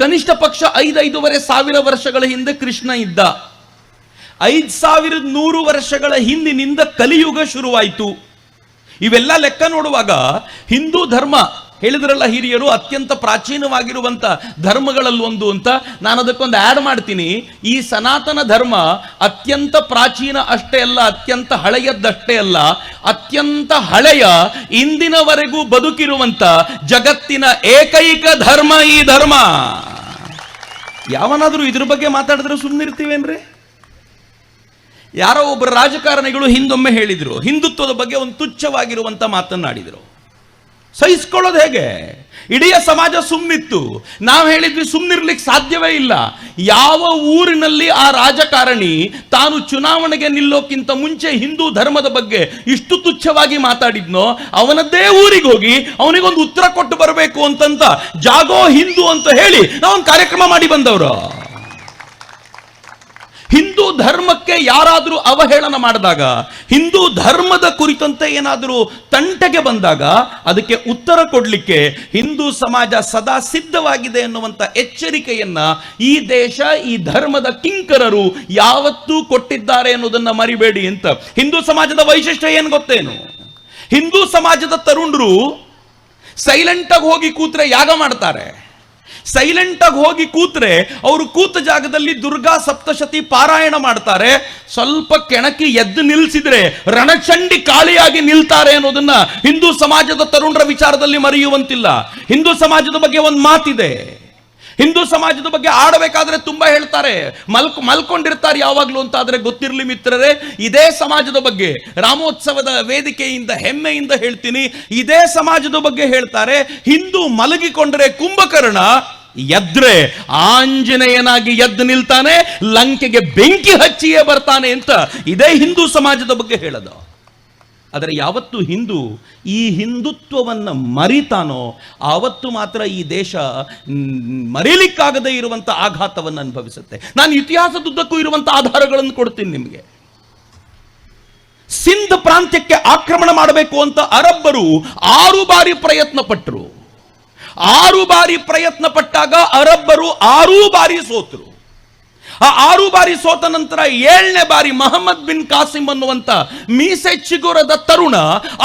ಕನಿಷ್ಠ ಪಕ್ಷ ಐದೈದೂವರೆ ಸಾವಿರ ವರ್ಷಗಳ ಹಿಂದೆ ಕೃಷ್ಣ ಇದ್ದ. ಐದ್ ಸಾವಿರದ ನೂರು ವರ್ಷಗಳ ಹಿಂದಿನಿಂದ ಕಲಿಯುಗ ಶುರುವಾಯಿತು. ಇವೆಲ್ಲ ಲೆಕ್ಕ ನೋಡುವಾಗ ಹಿಂದೂ ಧರ್ಮ ಹೇಳಿದ್ರಲ್ಲ ಹಿರಿಯರು, ಅತ್ಯಂತ ಪ್ರಾಚೀನವಾಗಿರುವಂಥ ಧರ್ಮಗಳಲ್ಲಿ ಒಂದು ಅಂತ. ನಾನು ಅದಕ್ಕೊಂದು ಆ್ಯಡ್ ಮಾಡ್ತೀನಿ. ಈ ಸನಾತನ ಧರ್ಮ ಅತ್ಯಂತ ಪ್ರಾಚೀನ ಅಷ್ಟೇ ಅಲ್ಲ, ಅತ್ಯಂತ ಹಳೆಯದ್ದಷ್ಟೇ ಅಲ್ಲ, ಅತ್ಯಂತ ಹಳೆಯ ಇಂದಿನವರೆಗೂ ಬದುಕಿರುವಂತ ಜಗತ್ತಿನ ಏಕೈಕ ಧರ್ಮ ಈ ಧರ್ಮ. ಯಾವನಾದರೂ ಇದ್ರ ಬಗ್ಗೆ ಮಾತಾಡಿದ್ರೆ ಸುಮ್ಮನಿರ್ತೀವೇನ್ರಿ ಯಾರೋ ಒಬ್ಬರು ರಾಜಕಾರಣಿಗಳು ಹಿಂದೊಮ್ಮೆ ಹೇಳಿದ್ರು, ಹಿಂದುತ್ವದ ಬಗ್ಗೆ ಒಂದು ತುಚ್ಛವಾಗಿರುವಂತ ಮಾತನ್ನಾಡಿದರು. ಸಹಿಸ್ಕೊಳ್ಳೋದು ಹೇಗೆ? ಇಡೀ ಸಮಾಜ ಸುಮ್ಮನಿತ್ತು ನಾವು ಹೇಳಿದ್ವಿ ಸುಮ್ಮನಿರ್ಲಿಕ್ಕೆ ಸಾಧ್ಯವೇ ಇಲ್ಲ. ಯಾವ ಊರಿನಲ್ಲಿ ಆ ರಾಜಕಾರಣಿ ತಾನು ಚುನಾವಣೆಗೆ ನಿಲ್ಲೋಕ್ಕಿಂತ ಮುಂಚೆ ಹಿಂದೂ ಧರ್ಮದ ಬಗ್ಗೆ ಇಷ್ಟು ತುಚ್ಛವಾಗಿ ಮಾತಾಡಿದ್ನೋ, ಅವನದ್ದೇ ಊರಿಗೆ ಹೋಗಿ ಅವನಿಗೊಂದು ಉತ್ತರ ಕೊಟ್ಟು ಬರಬೇಕು ಅಂತಂತ ಜಾಗೋ ಹಿಂದೂ ಅಂತ ಹೇಳಿ ನಾವೊಂದು ಕಾರ್ಯಕ್ರಮ ಮಾಡಿ ಬಂದವರು. ಧರ್ಮಕ್ಕೆ ಯಾರಾದರೂ ಅವಹೇಳನ ಮಾಡಿದಾಗ, ಹಿಂದೂ ಧರ್ಮದ ಕುರಿತಂತೆ ಏನಾದರೂ ತಂಟೆಗೆ ಬಂದಾಗ, ಅದಕ್ಕೆ ಉತ್ತರ ಕೊಡಲಿಕ್ಕೆ ಹಿಂದೂ ಸಮಾಜ ಸದಾ ಸಿದ್ಧವಾಗಿದೆ ಎನ್ನುವಂಥ ಎಚ್ಚರಿಕೆಯನ್ನ ಈ ದೇಶ, ಈ ಧರ್ಮದ ಕಿಂಕರರು ಯಾವತ್ತೂ ಕೊಟ್ಟಿದ್ದಾರೆ ಅನ್ನೋದನ್ನ ಮರಿಬೇಡಿ ಅಂತ. ಹಿಂದೂ ಸಮಾಜದ ವೈಶಿಷ್ಟ್ಯ ಏನು ಗೊತ್ತೇನು? ಹಿಂದೂ ಸಮಾಜದ ತರುಣರು ಸೈಲೆಂಟಾಗಿ ಹೋಗಿ ಕೂತ್ರೆ ಯಾಗ ಮಾಡ್ತಾರೆ? ಸೈಲೆಂಟ್ ಆಗಿ ಹೋಗಿ ಕೂತ್ರೆ ಅವರು ಕೂತ ಜಾಗದಲ್ಲಿ ದುರ್ಗಾ ಸಪ್ತಶತಿ ಪಾರಾಯಣ ಮಾಡ್ತಾರೆ. ಸ್ವಲ್ಪ ಕೆಣಕಿ ಎದ್ದು ನಿಲ್ಸಿದ್ರೆ ರಣಚಂಡಿ ಕಾಳಿಯಾಗಿ ನಿಲ್ತಾರೆ ಅನ್ನೋದನ್ನ ಹಿಂದೂ ಸಮಾಜದ ತರುಣರ ವಿಚಾರದಲ್ಲಿ ಮರೆಯುವಂತಿಲ್ಲ. ಹಿಂದೂ ಸಮಾಜದ ಬಗ್ಗೆ ಒಂದು ಮಾತಿದೆ. ಹಿಂದೂ ಸಮಾಜದ ಬಗ್ಗೆ ಆಡಬೇಕಾದ್ರೆ ತುಂಬಾ ಹೇಳ್ತಾರೆ. ಮಲ್ಕ್, ಮಲ್ಕೊಂಡಿರ್ತಾರೆ ಯಾವಾಗ್ಲೂ ಅಂತ ಆದ್ರೆ ಗೊತ್ತಿರ್ಲಿ ಮಿತ್ರರೇ, ಇದೇ ಸಮಾಜದ ಬಗ್ಗೆ ರಾಮೋತ್ಸವದ ವೇದಿಕೆಯಿಂದ, ಹೆಮ್ಮೆಯಿಂದ ಹೇಳ್ತೀನಿ. ಇದೇ ಸಮಾಜದ ಬಗ್ಗೆ ಹೇಳ್ತಾರೆ. ಹಿಂದೂ ಮಲಗಿಕೊಂಡ್ರೆ ಕುಂಭಕರ್ಣ ಎದ್ರೆ ಆಂಜನೇಯನಾಗಿ ಎದ್ದು ನಿಲ್ತಾನೆ, ಲಂಕೆಗೆ ಬೆಂಕಿ ಹಚ್ಚಿಯೇ ಬರ್ತಾನೆ ಅಂತ ಇದೇ ಹಿಂದೂ ಸಮಾಜದ ಬಗ್ಗೆ ಹೇಳೋದು. ಆದರೆ ಯಾವತ್ತು ಹಿಂದೂ ಈ ಹಿಂದುತ್ವವನ್ನು ಮರಿತಾನೋ, ಆವತ್ತು ಮಾತ್ರ ಈ ದೇಶ ಮರೀಲಿಕ್ಕಾಗದೇ ಇರುವಂಥ ಆಘಾತವನ್ನು ಅನುಭವಿಸುತ್ತೆ. ನಾನು ಇತಿಹಾಸದುದ್ದಕ್ಕೂ ಇರುವಂಥ ಆಧಾರಗಳನ್ನು ಕೊಡ್ತೀನಿ ನಿಮಗೆ. ಸಿಂಧ್ ಪ್ರಾಂತ್ಯಕ್ಕೆ ಆಕ್ರಮಣ ಮಾಡಬೇಕು ಅಂತ ಅರಬ್ಬರು ಆರು ಬಾರಿ ಪ್ರಯತ್ನ ಪಟ್ಟರು ಆರು ಬಾರಿ ಪ್ರಯತ್ನ ಪಟ್ಟಾಗ ಅರಬ್ಬರು ಆರೂ ಬಾರಿ ಸೋತರು. ಆ ಆರು ಬಾರಿ ಸೋತ ನಂತರ ಏಳನೇ ಬಾರಿ ಮಹಮ್ಮದ್ ಬಿನ್ ಕಾಸಿಂ ಅನ್ನುವಂತ ಮೀಸೆ ಚಿಗುರದ ತರುಣ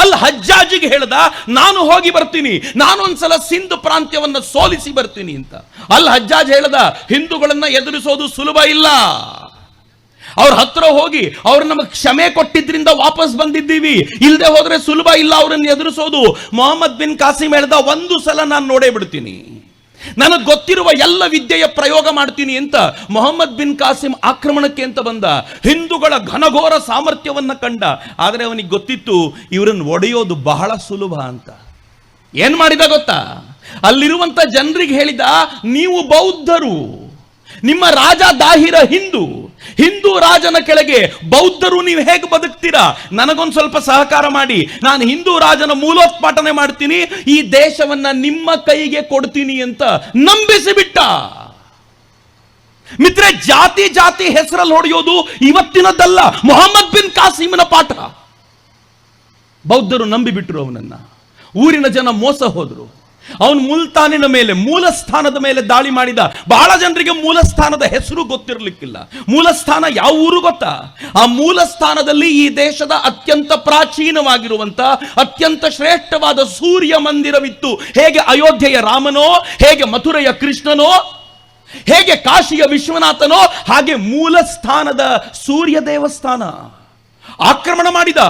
ಅಲ್ ಹಜ್ಜಾಜಿಗೆ ಹೇಳ್ದ, ನಾನು ಹೋಗಿ ಬರ್ತೀನಿ ನಾನೊಂದ್ಸಲ ಸಿಂಧು ಪ್ರಾಂತ್ಯವನ್ನ ಸೋಲಿಸಿ ಬರ್ತೀನಿ ಅಂತ. ಅಲ್ ಹಜ್ಜಾಜ್ ಹೇಳ್ದ, ಹಿಂದೂಗಳನ್ನ ಎದುರಿಸೋದು ಸುಲಭ ಇಲ್ಲ. ಅವ್ರ ಹತ್ರ ಹೋಗಿ ಅವ್ರು ನಮಗೆ ಕ್ಷಮೆ ಕೊಟ್ಟಿದ್ರಿಂದ ವಾಪಸ್ ಬಂದಿದ್ದೀವಿ. ಇಲ್ಲದೆ ಹೋದ್ರೆ ಸುಲಭ ಇಲ್ಲ ಅವರನ್ನು ಎದುರಿಸೋದು. ಮೊಹಮ್ಮದ್ ಬಿನ್ ಕಾಸಿಂ ಹೇಳ್ದ ಒಂದು ಸಲ ನಾನು ನೋಡೇ ಬಿಡ್ತೀನಿ. ನನಗೆ ಗೊತ್ತಿರುವ ಎಲ್ಲ ವಿದ್ಯೆಯ ಪ್ರಯೋಗ ಮಾಡ್ತೀನಿ ಅಂತ ಮೊಹಮ್ಮದ್ ಬಿನ್ ಕಾಸಿಂ ಆಕ್ರಮಣಕ್ಕೆ ಅಂತ ಬಂದ. ಹಿಂದೂಗಳ ಘನಘೋರ ಸಾಮರ್ಥ್ಯವನ್ನ ಕಂಡ. ಆದರೆ ಅವನಿಗೆ ಗೊತ್ತಿತ್ತು ಇವರನ್ನು ಒಡೆಯೋದು ಬಹಳ ಸುಲಭ ಅಂತ. ಏನ್ ಮಾಡಿದ ಗೊತ್ತಾ? ಅಲ್ಲಿರುವಂತ ಜನರಿಗೆ ಹೇಳಿದ, ನೀವು ಬೌದ್ಧರು. ನಿಮ್ಮ ರಾಜ ದಾಹಿರ ಹಿಂದೂ. ಹಿಂದೂ ರಾಜನ ಕೆಳಗೆ ಬೌದ್ಧರು ನೀವು ಹೇಗೆ ಬದುಕ್ತೀರಾ? ನನಗೊಂದು ಸ್ವಲ್ಪ ಸಹಕಾರ ಮಾಡಿ. ನಾನು ಹಿಂದೂ ರಾಜನ ಮೂಲೋತ್ಪಾಟನೆ ಮಾಡ್ತೀನಿ. ಈ ದೇಶವನ್ನ ನಿಮ್ಮ ಕೈಗೆ ಕೊಡ್ತೀನಿ ಅಂತ ನಂಬಿಸಿ ಬಿಟ್ಟ ಮಿತ್ರೆ ಜಾತಿ ಜಾತಿ ಹೆಸರಲ್ಲಿ ಹೊಡೆಯೋದು ಇವತ್ತಿನದ್ದಲ್ಲ ಮೊಹಮ್ಮದ್ ಬಿನ್ ಕಾಸೀಮನ ಪಾಠ. ಬೌದ್ಧರು ನಂಬಿಬಿಟ್ರು ಅವನನ್ನ. ಊರಿನ ಜನ ಮೋಸ ಹೋದ್ರು. ಅವನು ಮುಲ್ತಾನಿನ ಮೇಲೆ, ಮೂಲಸ್ಥಾನದ ಮೇಲೆ ದಾಳಿ ಮಾಡಿದ. ಬಹಳ ಜನರಿಗೆ ಮೂಲಸ್ಥಾನದ ಹೆಸರು ಗೊತ್ತಿರಲಿಕ್ಕಿಲ್ಲ. ಮೂಲಸ್ಥಾನ ಯಾವ ಊರು ಗೊತ್ತಾ? ಆ ಮೂಲಸ್ಥಾನದಲ್ಲಿ ಈ ದೇಶದ ಅತ್ಯಂತ ಪ್ರಾಚೀನವಾಗಿರುವಂತ, ಅತ್ಯಂತ ಶ್ರೇಷ್ಠವಾದ ಸೂರ್ಯ ಮಂದಿರವಿತ್ತು. ಹೇಗೆ ಅಯೋಧ್ಯೆಯ ರಾಮನೋ, ಹೇಗೆ ಮಥುರೆಯ ಕೃಷ್ಣನೋ, ಹೇಗೆ ಕಾಶಿಯ ವಿಶ್ವನಾಥನೋ, ಹಾಗೆ ಮೂಲಸ್ಥಾನದ ಸೂರ್ಯ ದೇವಸ್ಥಾನ. ಆಕ್ರಮಣ ಮಾಡಿದ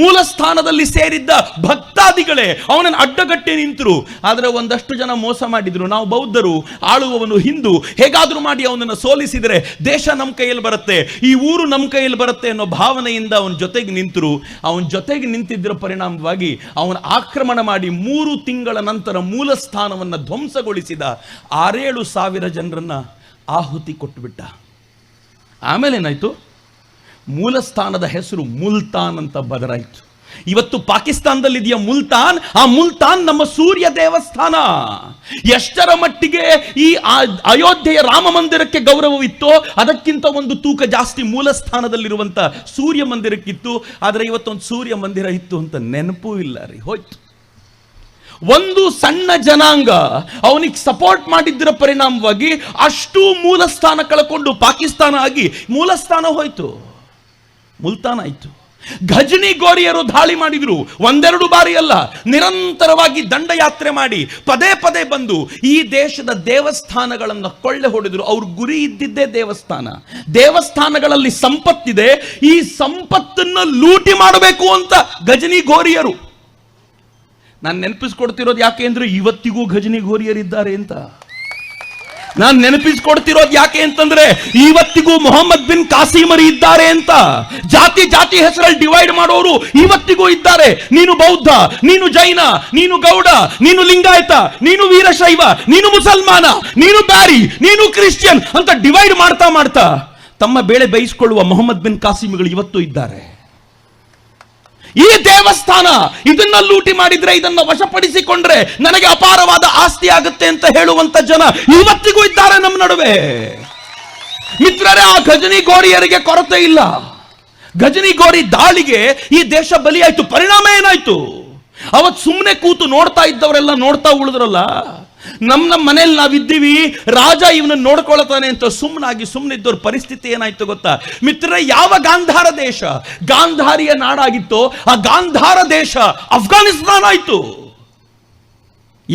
ಮೂಲ ಸ್ಥಾನದಲ್ಲಿ ಸೇರಿದ್ದ ಭಕ್ತಾದಿಗಳೇ ಅವನನ್ನು ಅಡ್ಡಗಟ್ಟೆ ನಿಂತರು. ಆದರೆ ಒಂದಷ್ಟು ಜನ ಮೋಸ ಮಾಡಿದ್ರು. ನಾವು ಬೌದ್ಧರು, ಆಳುವವನು ಹಿಂದೂ, ಹೇಗಾದರೂ ಮಾಡಿ ಅವನನ್ನು ಸೋಲಿಸಿದರೆ ದೇಶ ನಮ್ಮ ಕೈಯಲ್ಲಿ ಬರುತ್ತೆ, ಈ ಊರು ನಮ್ಮ ಕೈಯಲ್ಲಿ ಬರುತ್ತೆ ಅನ್ನೋ ಭಾವನೆಯಿಂದ ಅವನ ಜೊತೆಗೆ ನಿಂತರು. ಅವನ ಜೊತೆಗೆ ನಿಂತಿದ್ದರ ಪರಿಣಾಮವಾಗಿ ಅವನ ಆಕ್ರಮಣ ಮಾಡಿ ಮೂರು ತಿಂಗಳ ನಂತರ ಮೂಲ ಸ್ಥಾನವನ್ನು ಧ್ವಂಸಗೊಳಿಸಿದ ಆರೇಳು ಸಾವಿರ ಜನರನ್ನ ಆಹುತಿ ಕೊಟ್ಟುಬಿಟ್ಟ. ಆಮೇಲೆ ಏನಾಯ್ತು ಮೂಲ ಸ್ಥಾನದ ಹೆಸರು ಮುಲ್ತಾನ್ ಅಂತ ಬದಲಾಯಿತು. ಇವತ್ತು ಪಾಕಿಸ್ತಾನದಲ್ಲಿದೆಯ ಮುಲ್ತಾನ್? ಆ ಮುಲ್ತಾನ್ ನಮ್ಮ ಸೂರ್ಯ ದೇವಸ್ಥಾನ. ಎಷ್ಟರ ಮಟ್ಟಿಗೆ ಈ ಅಯೋಧ್ಯೆಯ ರಾಮ ಮಂದಿರಕ್ಕೆ ಗೌರವವಿತ್ತೋ ಅದಕ್ಕಿಂತ ಒಂದು ತೂಕ ಜಾಸ್ತಿ ಮೂಲ ಸ್ಥಾನದಲ್ಲಿರುವಂತ ಸೂರ್ಯ ಮಂದಿರಕ್ಕಿತ್ತು. ಆದರೆ ಇವತ್ತೊಂದು ಸೂರ್ಯ ಮಂದಿರ ಇತ್ತು ಅಂತ ನೆನಪೂ ಇಲ್ಲ ರೀ, ಹೋಯ್ತು. ಒಂದು ಸಣ್ಣ ಜನಾಂಗ ಅವನಿಗೆ ಸಪೋರ್ಟ್ ಮಾಡಿದ್ದರ ಪರಿಣಾಮವಾಗಿ ಅಷ್ಟು ಮೂಲ ಸ್ಥಾನ ಕಳ್ಕೊಂಡು ಪಾಕಿಸ್ತಾನ ಆಗಿ ಮೂಲ ಸ್ಥಾನ ಹೋಯ್ತು. ಮುಲ್ತಾನ ಆಯ್ತು. ಘಜನಿ ಗೋರಿಯರು ದಾಳಿ ಮಾಡಿದ್ರು. ಒಂದೆರಡು ಬಾರಿ ಅಲ್ಲ, ನಿರಂತರವಾಗಿ ದಂಡಯಾತ್ರೆ ಮಾಡಿ ಪದೇ ಪದೇ ಬಂದು ಈ ದೇಶದ ದೇವಸ್ಥಾನಗಳನ್ನು ಕೊಳ್ಳೆ ಹೊಡೆದ್ರು. ಅವ್ರ ಗುರಿ ಇದ್ದಿದ್ದೇ ದೇವಸ್ಥಾನ. ದೇವಸ್ಥಾನಗಳಲ್ಲಿ ಸಂಪತ್ತಿದೆ. ಈ ಸಂಪತ್ತನ್ನು ಲೂಟಿ ಮಾಡಬೇಕು ಅಂತ ಗಜನಿ ಗೋರಿಯರು. ನಾನು ನೆನಪಿಸ್ಕೊಡ್ತಿರೋದು ಯಾಕೆ ಅಂದ್ರೆ ಇವತ್ತಿಗೂ ಘಜನಿ ಗೋರಿಯರಿದ್ದಾರೆ ಅಂತ. ನಾನು ನೆನಪಿಸ್ಕೊಡ್ತಿರೋದು ಯಾಕೆ ಅಂತಂದ್ರೆ ಇವತ್ತಿಗೂ ಮೊಹಮ್ಮದ್ ಬಿನ್ ಕಾಸಿಮರಿ ಇದ್ದಾರೆ ಅಂತ. ಜಾತಿ ಜಾತಿ ಹೆಸರಲ್ಲಿ ಡಿವೈಡ್ ಮಾಡೋರು ಇವತ್ತಿಗೂ ಇದ್ದಾರೆ. ನೀನು ಬೌದ್ಧ, ನೀನು ಜೈನ, ನೀನು ಗೌಡ, ನೀನು ಲಿಂಗಾಯತ, ನೀನು ವೀರಶೈವ, ನೀನು ಮುಸಲ್ಮಾನ, ನೀನು ಬ್ಯಾರಿ ನೀನು ಕ್ರಿಶ್ಚಿಯನ್ ಅಂತ ಡಿವೈಡ್ ಮಾಡ್ತಾ ಮಾಡ್ತಾ ತಮ್ಮ ಬೇಳೆ ಬೇಯಿಸಿಕೊಳ್ಳುವ ಮೊಹಮ್ಮದ್ ಬಿನ್ ಕಾಸಿಮಿಗಳು ಇವತ್ತು ಇದ್ದಾರೆ. ಈ ದೇವಸ್ಥಾನ ಇದನ್ನ ಲೂಟಿ ಮಾಡಿದ್ರೆ ಇದನ್ನ ವಶಪಡಿಸಿಕೊಂಡ್ರೆ ನನಗೆ ಅಪಾರವಾದ ಆಸ್ತಿ ಆಗುತ್ತೆ ಅಂತ ಹೇಳುವಂತ ಜನ ಇವತ್ತಿಗೂ ಇದ್ದಾರೆ ನಮ್ಮ ನಡುವೆ. ಮಿತ್ರರೇ, ಆ ಗಜನಿ ಗೋರಿಯರಿಗೆ ಕೊರತೆ ಇಲ್ಲ. ಗಜನಿ ಗೋರಿ ದಾಳಿಗೆ ಈ ದೇಶ ಬಲಿಯಾಯ್ತು. ಪರಿಣಾಮ ಏನಾಯ್ತು? ಅವತ್ ಸುಮ್ಮನೆ ಕೂತು ನೋಡ್ತಾ ಇದ್ದವರೆಲ್ಲ ನೋಡ್ತಾ ಉಳಿದ್ರಲ್ಲ? ನಮ್ ನಮ್ಮ ಮನೇಲಿ ನಾವಿದ್ದೀವಿ, ರಾಜ ಇವನನ್ನ ನೋಡ್ಕೊಳ್ತಾನೆ ಅಂತ ಸುಮ್ಮನಾಗಿ ಸುಮ್ಮನಿದ್ದವ್ರ ಪರಿಸ್ಥಿತಿ ಏನಾಯ್ತು ಗೊತ್ತಾ? ಮಿತ್ರ ಯಾವ ಗಾಂಧಾರ ದೇಶ? ಗಾಂಧಾರಿಯ ನಾಡಾಗಿತ್ತು, ಆ ಗಾಂಧಾರ ದೇಶ ಅಫ್ಘಾನಿಸ್ತಾನ ಆಯ್ತು